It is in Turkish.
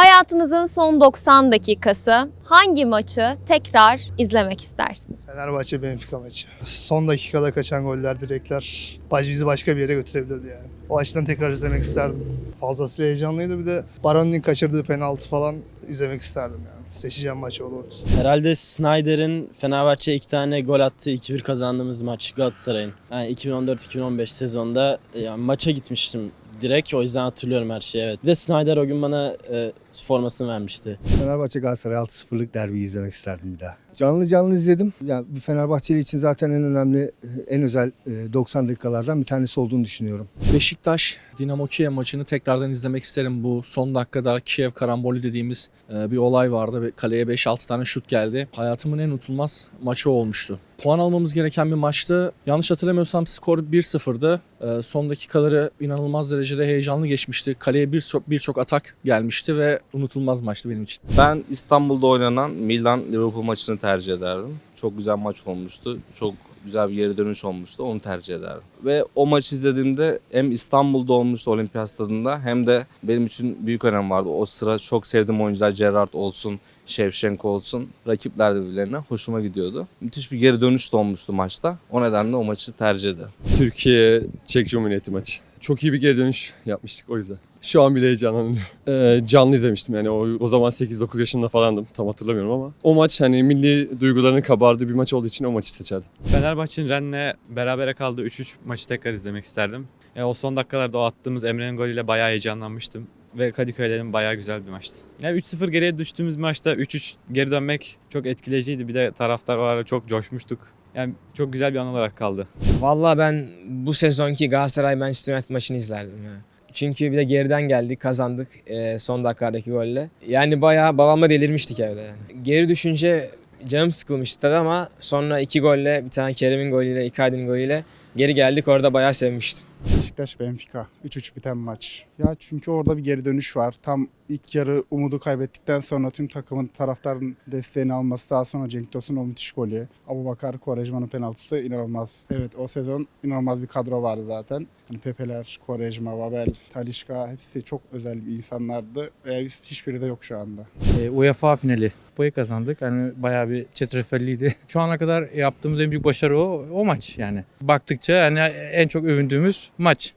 Hayatınızın son 90 dakikası hangi maçı tekrar izlemek istersiniz? Fenerbahçe Benfica maçı. Son dakikada kaçan goller, direkler bizi başka bir yere götürebilirdi yani. O açıdan tekrar izlemek isterdim. Fazlasıyla heyecanlıydı. Bir de Baroni'nin kaçırdığı penaltı falan izlemek isterdim yani. Seçeceğim maçı olurdu. Herhalde Snyder'in Fenerbahçe iki tane gol attığı 2-1 kazandığımız maç Galatasaray'ın. Yani 2014-2015 sezonda yani maça gitmiştim direkt o yüzden hatırlıyorum her şeyi evet. Bir de Snyder o gün bana e, formasını vermişti. Fenerbahçe Galatasaray 6-0'lık derbiyi izlemek isterdim bir daha. Canlı canlı izledim. Yani bir Fenerbahçeli için zaten en önemli, en özel e, 90 dakikalardan bir tanesi olduğunu düşünüyorum. Beşiktaş Dinamo Kiev maçını tekrardan izlemek isterim. Bu son dakikada Kiev karambolü dediğimiz e, bir olay vardı ve kaleye 5-6 tane şut geldi. Hayatımın en unutulmaz maçı olmuştu. Puan almamız gereken bir maçtı. Yanlış hatırlamıyorsam skor 1-0'dı. E, Son dakikaları inanılmaz derecede heyecanlı geçmişti. Kaleye birçok birçok atak gelmişti ve unutulmaz maçtı benim için. Ben İstanbul'da oynanan Milan-Liverpool maçını tercih ederdim. Çok güzel maç olmuştu. Çok güzel bir geri dönüş olmuştu. Onu tercih ederdim. Ve o maçı izlediğimde hem İstanbul'da olmuştu Olimpiyat Stadında hem de benim için büyük önem vardı. O sıra çok sevdiğim oyuncular Gerrard olsun, Shevchenko olsun. Rakipler de birbirlerine hoşuma gidiyordu. Müthiş bir geri dönüş de olmuştu maçta. O nedenle o maçı tercih ederim. Türkiye Çek Cumhuriyeti maçı. Çok iyi bir geri dönüş yapmıştık o yüzden. Şu an bile heyecanlanıyorum. Ee, canlı izlemiştim yani o, o zaman 8-9 yaşında falandım tam hatırlamıyorum ama. O maç hani milli duyguların kabardığı bir maç olduğu için o maçı seçerdim. Fenerbahçe'nin Rennes'le berabere kaldığı 3-3 maçı tekrar izlemek isterdim. E, o son dakikalarda o attığımız Emre'nin golüyle bayağı heyecanlanmıştım. Ve Kadıköy'lerin bayağı güzel bir maçtı. Yani 3-0 geriye düştüğümüz maçta 3-3 geri dönmek çok etkileyiciydi. Bir de taraftar o ara çok coşmuştuk. Yani çok güzel bir an olarak kaldı. Vallahi ben bu sezonki Galatasaray Manchester United maçını izlerdim ya. Çünkü bir de geriden geldik, kazandık eee, son dakikadaki golle. Yani bayağı babamla delirmiştik evde yani. Geri düşünce canım sıkılmıştı tabii ama sonra iki golle, bir tane Kerem'in golüyle, Icardi'nin golüyle geri geldik. Orada bayağı sevmiştim. Beşiktaş Benfica 3-3 biten maç. Ya çünkü orada bir geri dönüş var. Tam ilk yarı umudu kaybettikten sonra tüm takımın taraftarın desteğini alması daha sonra Cenk Tosun o müthiş golü. Abu Bakar Quaresma'nın penaltısı inanılmaz. Evet o sezon inanılmaz bir kadro vardı zaten. Hani Pepeler, Quaresma, Babel, Talişka hepsi çok özel bir insanlardı. Ve biz hiçbiri de yok şu anda. E, UEFA finali. Kupayı kazandık. Hani bayağı bir çetrefelliydi. Şu ana kadar yaptığımız en büyük başarı o, o maç yani. Baktıkça hani en çok övündüğümüz maç.